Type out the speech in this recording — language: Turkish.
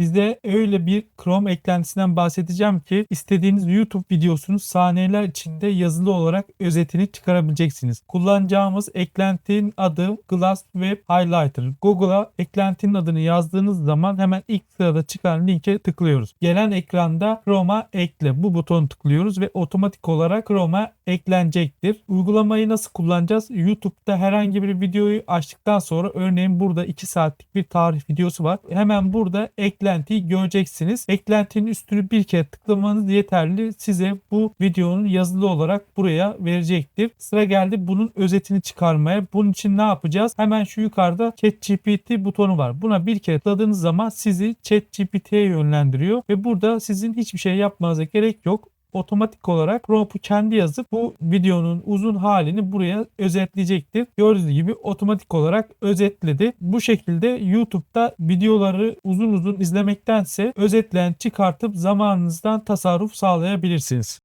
Size öyle bir Chrome eklentisinden bahsedeceğim ki istediğiniz YouTube videosunu saniyeler içinde yazılı olarak özetini çıkarabileceksiniz. Kullanacağımız eklentinin adı Glass Web Highlighter. Google'a eklentinin adını yazdığınız zaman hemen ilk sırada çıkan linke tıklıyoruz. Gelen ekranda Chrome'a ekle bu butonu tıklıyoruz ve otomatik olarak Chrome'a eklenecektir. Uygulamayı nasıl kullanacağız? YouTube'da herhangi bir videoyu açtıktan sonra örneğin burada 2 saatlik bir tarih videosu var. Hemen burada eklentiyi göreceksiniz. Eklentinin üstünü bir kere tıklamanız yeterli. Size bu videonun yazılı olarak buraya verecektir. Sıra geldi bunun özetini çıkarmaya. Bunun için ne yapacağız? Hemen şu yukarıda ChatGPT butonu var. Buna bir kere tıkladığınız zaman sizi ChatGPT'ye yönlendiriyor ve burada sizin hiçbir şey yapmanıza gerek yok otomatik olarak prompt'u kendi yazıp bu videonun uzun halini buraya özetleyecektir. Gördüğünüz gibi otomatik olarak özetledi. Bu şekilde YouTube'da videoları uzun uzun izlemektense özetlen çıkartıp zamanınızdan tasarruf sağlayabilirsiniz.